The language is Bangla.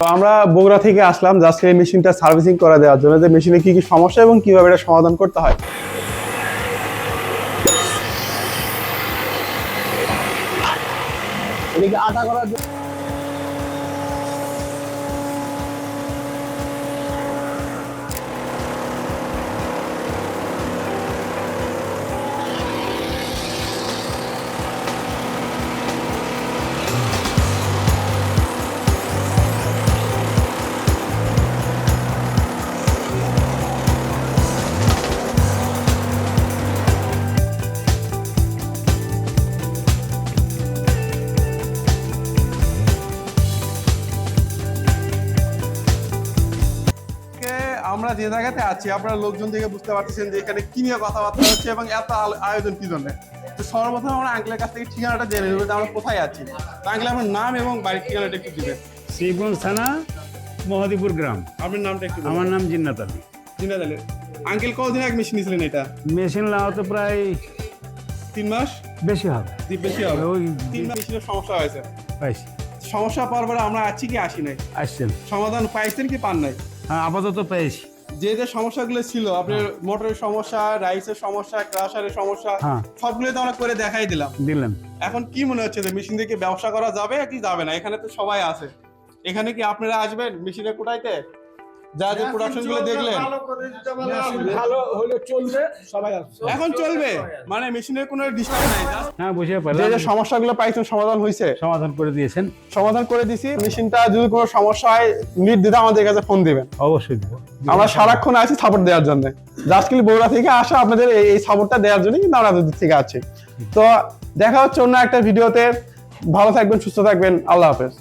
তো আমরা বগুড়া থেকে আসলাম জাস্ট এই মেশিনটা সার্ভিসিং করা দেওয়ার জন্য। যে মেশিনে কি কি সমস্যা এবং কীভাবে এটা সমাধান করতে হয়? আটা করার জন্য আমরা যে জায়গাতে আছি আপনারা লোকজন থেকে বুঝতে পারতেছেন যে এখানে কি নিয়ে কথাবার্তা হচ্ছে এবং এত আলো- আয়োজন কি জন্য। তো সর্বপ্রথম আমরা আঙ্কেলের কাছ থেকে ঠিকানাটা জেনে নেব যে আমরা কোথায় আছি। তো আঙ্কেল আপনার নাম এবং বাড়ির ঠিকানাটা একটু দিবেন। শ্রীগঞ্জ থানা মহাদিপুর গ্রাম। আপনার নামটা একটু আমার নাম জিন্নাত আলী। জিনা জানে আঙ্কেল কতদিন আগে মেশিন নিয়েছিলেন এটা? মেশিন লাগাতে প্রায় তিন মাস? বেশি হবে। বেশি হবে। ওই তিন মাস মেশিনের সমস্যা হয়েছে। পাইছি। সমস্যা পাওয়ার পরে আমরা আছি কি আসি নাই? আসছেন। সমাধান পাইছেন কি পান নাই? আপাতত পেয়েছি। যে যে সমস্যাগুলো ছিল আপনার মোটরের সমস্যা রাইসের সমস্যা ক্রাশারের সমস্যা হ্যাঁ। সবগুলো তো আমরা করে দেখাই দিলাম। দিলেন। এখন কি মনে হচ্ছে যে মেশিন থেকে ব্যবসা করা যাবে কি যাবে না? এখানে তো সবাই আছে। এখানে কি আপনারা আসবেন মেশিনে কোটাইতে যা যে প্রোডাকশনগুলো দেখলেন। ভালো হলে চলবে সবাই আসবে। এখন চলবে? মানে মেশিনের কোনো ডিস্টার্ব নাই হ্যাঁ বুঝে যে পেলাম যে সমস্যাগুলো পাইছেন সমাধান হয়েছে সমাধান করে দিয়েছেন। সমাধান করে দিছি। মেশিনটা যদি কোনো সমস্যা হয় নির্দ্বিধা আমাদের কাছে ফোন দিবেন। অবশ্যই দেবো। আমরা সারাক্ষণ আছি সাপোর্ট দেওয়ার জন্য। জাস্টকিল বগুড়া থেকে আসা আপনাদের এই- এই সাপোর্টটা দেওয়ার জন্য কিন্তু আমরা আপনাদের থেকে আছি। তো দেখা হচ্ছে অন্য একটা ভিডিওতে ভালো থাকবেন সুস্থ থাকবেন। আল্লাহ হাফেজ।